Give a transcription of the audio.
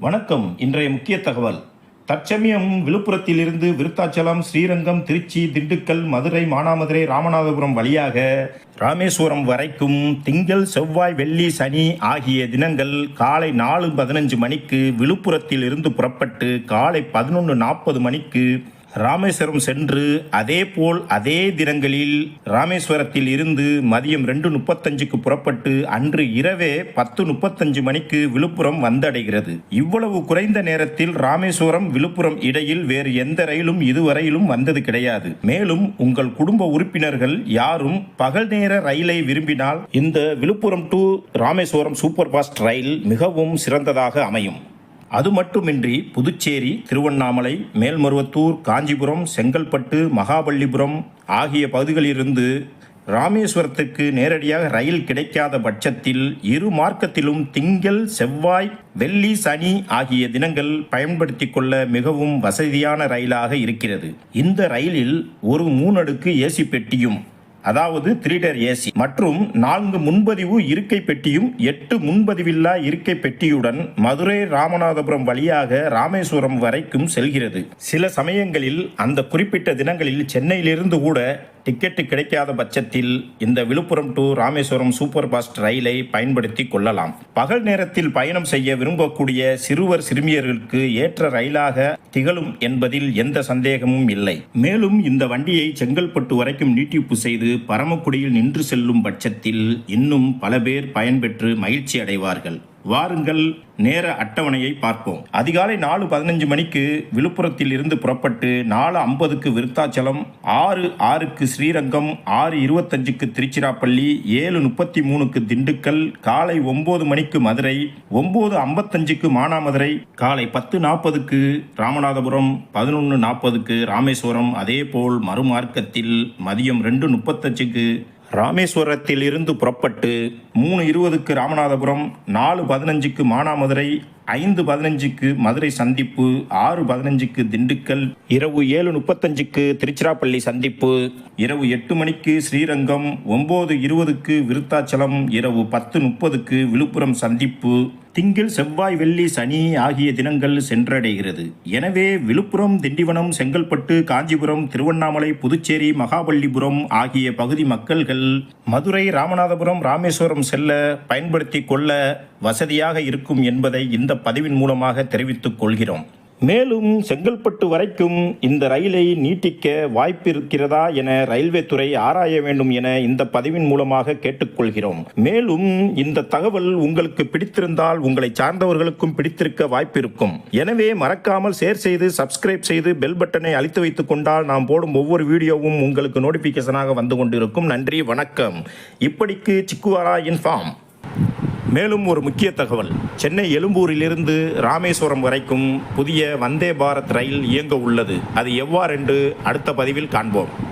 வணக்கம். இன்றைய முக்கிய தகவல். தற்சமயம் விழுப்புரத்திலிருந்து விருத்தாச்சலம் ஸ்ரீரங்கம் திருச்சி திண்டுக்கல் மதுரை மானாமதுரை ராமநாதபுரம் வழியாக ராமேஸ்வரம் வரைக்கும் திங்கள் செவ்வாய் வெள்ளி சனி ஆகிய தினங்கள் காலை நாலு பதினஞ்சு மணிக்கு விழுப்புரத்தில் இருந்து புறப்பட்டு காலை பதினொன்று நாற்பது மணிக்கு ராமேஸ்வரம் சென்று அதேபோல் அதே தினங்களில் ராமேஸ்வரத்தில் இருந்து மதியம் ரெண்டு முப்பத்தஞ்சுக்கு புறப்பட்டு அன்று இரவே பத்து முப்பத்தஞ்சு மணிக்கு விழுப்புரம் வந்தடைகிறது. இவ்வளவு குறைந்த நேரத்தில் ராமேஸ்வரம் விழுப்புரம் இடையில் வேறு எந்த ரயிலும் இதுவரையிலும் வந்தது கிடையாது. மேலும் உங்கள் குடும்ப உறுப்பினர்கள் யாரும் பகல் நேர ரயிலை விரும்பினால் இந்த Viluppuram to Rameswaram super fast ரயில் மிகவும் சிறந்ததாக அமையும். அது மட்டுமின்றி புதுச்சேரி திருவண்ணாமலை மேல்மருவத்தூர் காஞ்சிபுரம் செங்கல்பட்டு மகாபல்லிபுரம் ஆகிய பகுதிகளிலிருந்து ராமேஸ்வரத்துக்கு நேரடியாக ரயில் கிடைக்காத பட்சத்தில் இரு மார்க்கத்திலும் திங்கள் செவ்வாய் வெள்ளி சனி ஆகிய தினங்கள் பயன்படுத்திக் கொள்ள மிகவும் வசதியான ரயிலாக இருக்கிறது. இந்த ரயிலில் ஒரு மூணடுக்கு ஏசி பெட்டியும் அதாவது த்ரீடர் ஏசி மற்றும் நான்கு முன்பதிவு இருக்கை பெட்டியும் எட்டு முன்பதிவில்லா இருக்கை பெட்டியுடன் மதுரை ராமநாதபுரம் வழியாக ராமேஸ்வரம் வரைக்கும் செல்கிறது. சில சமயங்களில் அந்த குறிப்பிட்ட தினங்களில் சென்னையிலிருந்து கூட டிக்கெட்டு கிடைக்காத பட்சத்தில் இந்த Viluppuram to Rameswaram super fast ரயிலை பயன்படுத்தி கொள்ளலாம். பகல் நேரத்தில் பயணம் செய்ய விரும்பக்கூடிய சிறுவர் சிறுமியர்களுக்கு ஏற்ற ரயிலாக திகழும் என்பதில் எந்த சந்தேகமும் இல்லை. மேலும் இந்த வண்டியை செங்கல்பட்டு வரைக்கும் நீட்டிப்பு செய்து பரமக்குடியில் நின்று செல்லும் பட்சத்தில் இன்னும் பல பேர் பயன்பெற்று மகிழ்ச்சி அடைவார்கள் வாருங்கள் நேர அட்டவணையை பார்ப்போம். அதிகாலை நாலு பதினஞ்சு மணிக்கு விழுப்புரத்தில் இருந்து புறப்பட்டு நாலு ஐம்பதுக்கு விருத்தாச்சலம் ஆறு ஆறுக்கு ஸ்ரீரங்கம் ஆறு இருபத்தஞ்சுக்கு திருச்சிராப்பள்ளி ஏழு முப்பத்தி மூணுக்கு திண்டுக்கல் காலை ஒன்பது மணிக்கு மதுரை ஒன்பது ஐம்பத்தஞ்சுக்கு மானாமதுரை காலை பத்து நாற்பதுக்கு ராமநாதபுரம் பதினொன்று நாற்பதுக்கு ராமேஸ்வரம் அதேபோல் மறுமார்க்கத்தில் மதியம் ரெண்டு முப்பத்தஞ்சுக்கு ராமேஸ்வரத்தில் இருந்து புறப்பட்டு மூணு இருபதுக்கு ராமநாதபுரம் நாலு பதினஞ்சுக்கு மானாமதுரை ஐந்து பதினஞ்சுக்கு மதுரை சந்திப்பு ஆறு பதினஞ்சுக்கு திண்டுக்கல் இரவு ஏழு முப்பத்தஞ்சுக்கு திருச்சிராப்பள்ளி சந்திப்பு இரவு எட்டு மணிக்கு ஸ்ரீரங்கம் ஒம்பது இருபதுக்கு விருத்தாச்சலம் இரவு பத்து முப்பதுக்கு விழுப்புரம் சந்திப்பு திங்கள் செவ்வாய் வெள்ளி சனி ஆகிய தினங்கள் சென்றடைகிறது. எனவே விழுப்புரம் திண்டிவனம் செங்கல்பட்டு காஞ்சிபுரம் திருவண்ணாமலை புதுச்சேரி மகாபல்லிபுரம் ஆகிய பகுதி மக்கள்கள் மதுரை ராமநாதபுரம் ராமேஸ்வரம் செல்ல பயன்படுத்தி கொள்ள வசதியாக இருக்கும் என்பதை இந்த பதிவின் மூலமாக தெரிவித்துக் கொள்கிறோம். மேலும் செங்கல்பட்டு வரைக்கும் இந்த ரயிலை நீட்டிக்க வாய்ப்பிருக்கிறதா என ரயில்வே துறை ஆராய வேண்டும் என இந்த பதிவின் மூலமாக கேட்டுக்கொள்கிறோம். மேலும் இந்த தகவல் உங்களுக்கு பிடித்திருந்தால் உங்களை சார்ந்தவர்களுக்கும் பிடித்திருக்க வாய்ப்பிருக்கும். எனவே மறக்காமல் ஷேர் செய்து சப்ஸ்கிரைப் செய்து பெல் பட்டனை அழித்து வைத்துக் கொண்டால் நாம் போடும் ஒவ்வொரு வீடியோவும் உங்களுக்கு நோட்டிபிகேஷனாக வந்து கொண்டிருக்கும். நன்றி வணக்கம். இப்படிக்கு சிக்குவாரா இன்ஃபார்ம் மேலும் ஒரு முக்கிய தகவல். சென்னை எழும்பூரிலிருந்து ராமேஸ்வரம் வரைக்கும் புதிய வந்தே பாரத் ரயில் இயங்க உள்ளது. அது எவ்வாறென்று அடுத்த பதிவில் காண்போம்.